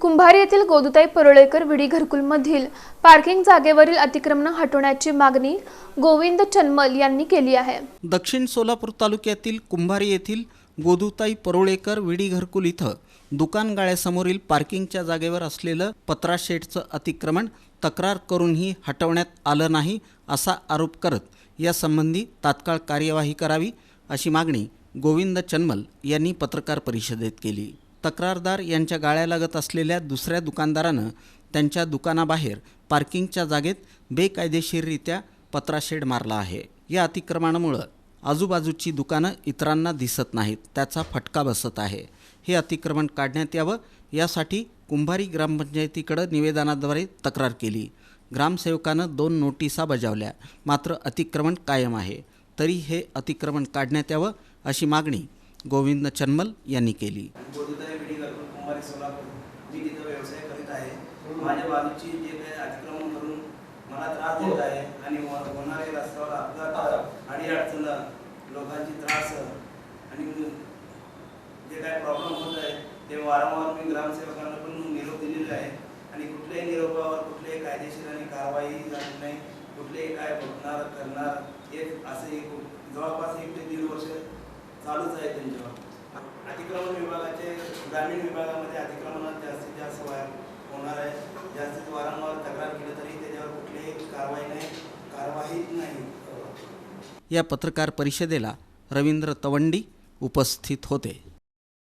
कुंभारी येथील गोदुताई परोळेकर विडी घरकुलमधील पार्किंग जागेवरील अतिक्रमण हटवण्याची मागणी गोविंद चन्मल यांनी केली आहे. दक्षिण सोलापूर तालुक्यातील कुंभारी येथील गोदुताई परोळेकर विडी घरकुल इथं दुकान गाळ्यासमोरील पार्किंगच्या जागेवर असलेलं पत्रा शेडचं अतिक्रमण तक्रार करूनही हटवण्यात आलं नाही असा आरोप करत यासंबंधी तात्काळ कार्यवाही करावी अशी मागणी गोविंद चन्मल यांनी पत्रकार परिषदेत केली. तक्रारदार यांच्या गाळ्यालगत असलेल्या दुसऱ्या दुकानदारानं त्यांच्या दुकानाबाहेर पार्किंगच्या जागेत बेकायदेशीररित्या पत्राशेड मारला आहे. या अतिक्रमणामुळं आजूबाजूची दुकानं इतरांना दिसत नाहीत त्याचा फटका बसत आहे. हे अतिक्रमण काढण्यात यावं यासाठी कुंभारी ग्रामपंचायतीकडं निवेदनाद्वारे तक्रार केली. ग्रामसेवकानं दोन नोटिसा बजावल्या मात्र अतिक्रमण कायम आहे. तरी हे अतिक्रमण काढण्यात यावं अशी मागणी गोविंद चन्मल यांनी केली. कुंभारी सोलापूर मी तिथं व्यवसाय करीत आहे. माझ्या बाजूची जे काही अतिक्रमण करून मला त्रास देत आहे आणि हो- होणारे रस्त्यावर अपघात आणि अडचण लोकांची त्रास आणि जे काय प्रॉब्लेम होत आहे ते वारंवार मी ग्रामसेवकांना पण निरोप दिलेला आहे. आणि कुठल्याही निरोपावर कुठल्याही कायदेशीर आणि कारवाई झाली नाही. कुठलेही काय बघणार करणार हे असं जवळपास एक ते दीड वर्ष चालूच आहे त्यांच्यावर. ग्रामीण विभागामध्ये अतिक्रमणात जास्तीत जास्त वाय होणार आहे. जास्तीत वारंवार तक्रार केली तरी त्याच्यावर कुठलीही कारवाई नाही कारवाई नाही. या पत्रकार परिषदेला रवींद्र तवंडी उपस्थित होते.